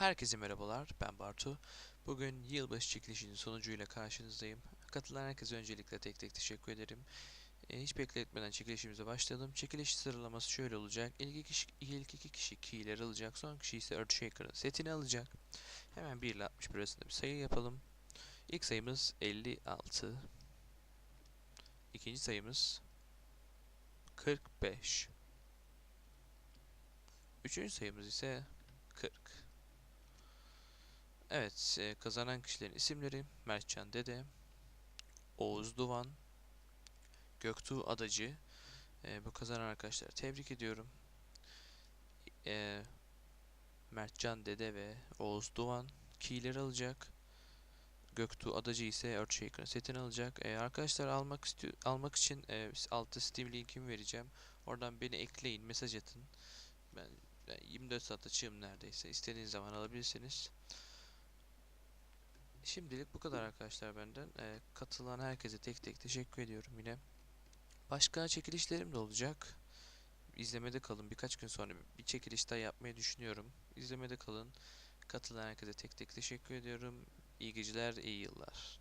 Herkese merhabalar, ben Bartu. Bugün yılbaşı çekilişinin sonucuyla karşınızdayım. Katılan herkese öncelikle tek tek teşekkür ederim. E, hiç bekletmeden çekilişimize başlayalım. Çekiliş sıralaması şöyle olacak. İlk iki kişi, ilk iki kişi keyler alacak, son kişi ise Earthshaker'ın setini alacak. Hemen 1 ile 61 arasında bir sayı yapalım. İlk sayımız 56. İkinci sayımız 45. Üçüncü sayımız ise 40. Evet, e, kazanan kişilerin isimleri Mertcan Dede, Oğuz Duvan, Göktuğ Adacı. E, bu kazanan arkadaşlar tebrik ediyorum. E, Mertcan Dede ve Oğuz Duvan keyleri alacak. Göktuğ Adacı ise Earthshaker'ın setini alacak. Arkadaşlar almak almak için altta Steam linkimi vereceğim. Oradan beni ekleyin, mesaj atın. Ben 24 saat açığım neredeyse. İstediğiniz zaman alabilirsiniz. Şimdilik bu kadar arkadaşlar benden. Ee, katılan herkese tek tek teşekkür ediyorum yine. Başka çekilişlerim de olacak. İzlemede kalın. Birkaç gün sonra bir çekiliş daha yapmayı düşünüyorum. İzlemede kalın. Katılan herkese tek tek teşekkür ediyorum. İyi geceler, iyi yıllar.